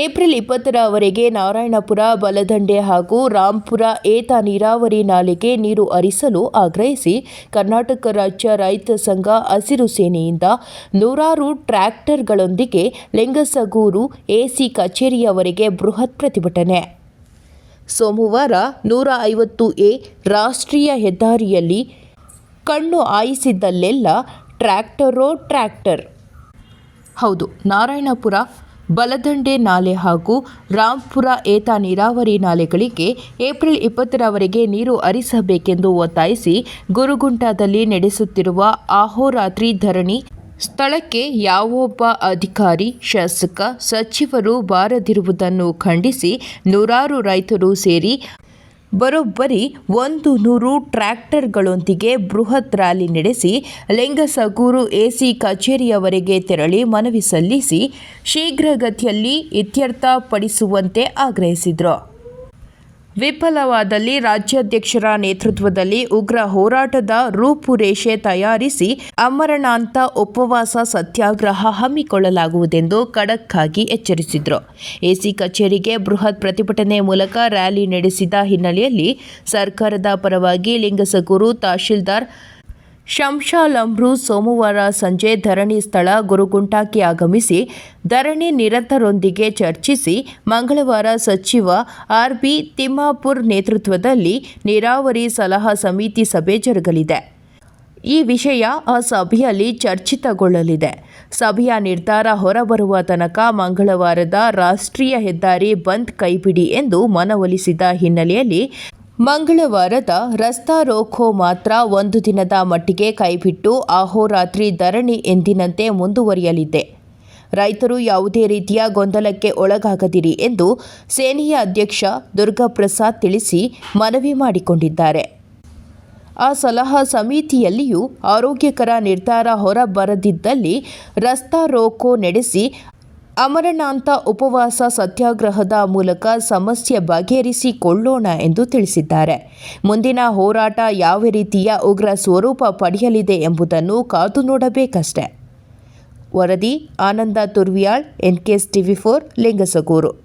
April ಇಪ್ಪತ್ತರವರೆಗೆ Narayanapura, ಬಲದಂಡೆ ಹಾಗೂ ರಾಂಪುರ ಏತ ನೀರಾವರಿ ನಾಲೆಗೆ ನೀರು ಹರಿಸಲು ಆಗ್ರಹಿಸಿ ಕರ್ನಾಟಕ ರಾಜ್ಯ ರೈತ ಸಂಘ ಹಸಿರು ಸೇನೆಯಿಂದ ನೂರಾರು ಟ್ರ್ಯಾಕ್ಟರ್ಗಳೊಂದಿಗೆ ಲಿಂಗಸಗೂರು ಎಸಿ ಕಚೇರಿಯವರೆಗೆ ಬೃಹತ್ ಪ್ರತಿಭಟನೆ. ಸೋಮವಾರ ನೂರ ಐವತ್ತು ಎ ರಾಷ್ಟ್ರೀಯ ಹೆದ್ದಾರಿಯಲ್ಲಿ ಕಣ್ಣು ಆಯಿಸಿದ್ದಲ್ಲೆಲ್ಲ ಟ್ರ್ಯಾಕ್ಟರೋ ಟ್ರ್ಯಾಕ್ಟರ್. ಹೌದು, ನಾರಾಯಣಪುರ ಬಲದಂಡೆ ನಾಲೆ ಹಾಗೂ ರಾಂಪುರ ಏತ ನೀರಾವರಿ ನಾಲೆಗಳಿಗೆ ಏಪ್ರಿಲ್ ಇಪ್ಪತ್ತರವರೆಗೆ ನೀರು ಹರಿಸಬೇಕೆಂದು ಒತ್ತಾಯಿಸಿ ಗುರುಗುಂಟಾದಲ್ಲಿ ನಡೆಸುತ್ತಿರುವ ಅಹೋರಾತ್ರಿ ಧರಣಿ ಸ್ಥಳಕ್ಕೆ ಯಾವೊಬ್ಬ ಅಧಿಕಾರಿ, ಶಾಸಕ, ಸಚಿವರು ಬಾರದಿರುವುದನ್ನು ಖಂಡಿಸಿ ನೂರಾರು ರೈತರು ಸೇರಿ ಬರೋಬ್ಬರಿ ಒಂದು ನೂರು ಟ್ರ್ಯಾಕ್ಟರ್ಗಳೊಂದಿಗೆ ಬೃಹತ್ ರ್ಯಾಲಿ ನಡೆಸಿ ಲಿಂಗಸಗೂರು ಎಸಿ ಕಚೇರಿಯವರೆಗೆ ತೆರಳಿ ಮನವಿ ಸಲ್ಲಿಸಿ ಶೀಘ್ರಗತಿಯಲ್ಲಿ ಇತ್ಯರ್ಥಪಡಿಸುವಂತೆ ಆಗ್ರಹಿಸಿದರು. ವಿಫಲವಾದಲ್ಲಿ ರಾಜ್ಯಾಧ್ಯಕ್ಷರ ನೇತೃತ್ವದಲ್ಲಿ ಉಗ್ರ ಹೋರಾಟದ ರೂಪುರೇಷೆ ತಯಾರಿಸಿ ಅಮರಣಾಂತ ಉಪವಾಸ ಸತ್ಯಾಗ್ರಹ ಹಮ್ಮಿಕೊಳ್ಳಲಾಗುವುದೆಂದು ಖಡಕ್ ಆಗಿ ಎಚ್ಚರಿಸಿದರು. ಎಸಿ ಕಚೇರಿಗೆ ಬೃಹತ್ ಪ್ರತಿಭಟನೆ ಮೂಲಕ ರ್ಯಾಲಿ ನಡೆಸಿದ ಹಿನ್ನೆಲೆಯಲ್ಲಿ ಸರ್ಕಾರದ ಪರವಾಗಿ ಲಿಂಗಸಗೂರು ತಹಶೀಲ್ದಾರ್ ಶಂಶಾಲಂಬ್ರು ಸೋಮವಾರ ಸಂಜೆ ಧರಣಿ ಸ್ಥಳ ಗುರುಗುಂಟಾಕ್ಕೆ ಆಗಮಿಸಿ, ಧರಣಿ ನಿರತರೊಂದಿಗೆ ಚರ್ಚಿಸಿ, ಮಂಗಳವಾರ ಸಚಿವ ಆರ್ಬಿ ತಿಮ್ಮಾಪುರ್ ನೇತೃತ್ವದಲ್ಲಿ ನೀರಾವರಿ ಸಲಹಾ ಸಮಿತಿ ಸಭೆ ಜರುಗಲಿದೆ. ಈ ವಿಷಯ ಆ ಸಭೆಯಲ್ಲಿ ಚರ್ಚಿತಗೊಳ್ಳಲಿದೆ. ಸಭೆಯ ನಿರ್ಧಾರ ಹೊರಬರುವ ತನಕ ಮಂಗಳವಾರದ ರಾಷ್ಟ್ರೀಯ ಹೆದ್ದಾರಿ ಬಂದ್ ಕೈಬಿಡಿ ಎಂದು ಮನವೊಲಿಸಿದ ಹಿನ್ನೆಲೆಯಲ್ಲಿ ಮಂಗಳವಾರದ ರಸ್ತಾ ರೋಕೋ ಮಾತ್ರ ಒಂದು ದಿನದ ಮಟ್ಟಿಗೆ ಕೈಬಿಟ್ಟು ಅಹೋರಾತ್ರಿ ಧರಣಿ ಎಂದಿನಂತೆ ಮುಂದುವರಿಯಲಿದೆ. ರೈತರು ಯಾವುದೇ ರೀತಿಯ ಗೊಂದಲಕ್ಕೆ ಒಳಗಾಗದಿರಿ ಎಂದು ಸೇನೆಯ ಅಧ್ಯಕ್ಷ ದುರ್ಗಾಪ್ರಸಾದ್ ತಿಳಿಸಿ ಮನವಿ ಮಾಡಿಕೊಂಡಿದ್ದಾರೆ. ಆ ಸಲಹಾ ಸಮಿತಿಯಲ್ಲಿಯೂ ಆರೋಗ್ಯಕರ ನಿರ್ಧಾರ ಹೊರಬರದಿದ್ದಲ್ಲಿ ರಸ್ತಾ ರೋಕೋ ನಡೆಸಿ ಅಮರಣಾಂತ ಉಪವಾಸ ಸತ್ಯಾಗ್ರಹದ ಮೂಲಕ ಸಮಸ್ಯೆ ಬಗೆಹರಿಸಿಕೊಳ್ಳೋಣ ಎಂದು ತಿಳಿಸಿದ್ದಾರೆ. ಮುಂದಿನ ಹೋರಾಟ ಯಾವ ರೀತಿಯ ಉಗ್ರ ಸ್ವರೂಪ ಪಡೆಯಲಿದೆ ಎಂಬುದನ್ನು ಕಾದು ನೋಡಬೇಕಷ್ಟೆ. ವರದಿ Ananda Turviyal, NKS TV four, Lingasugur.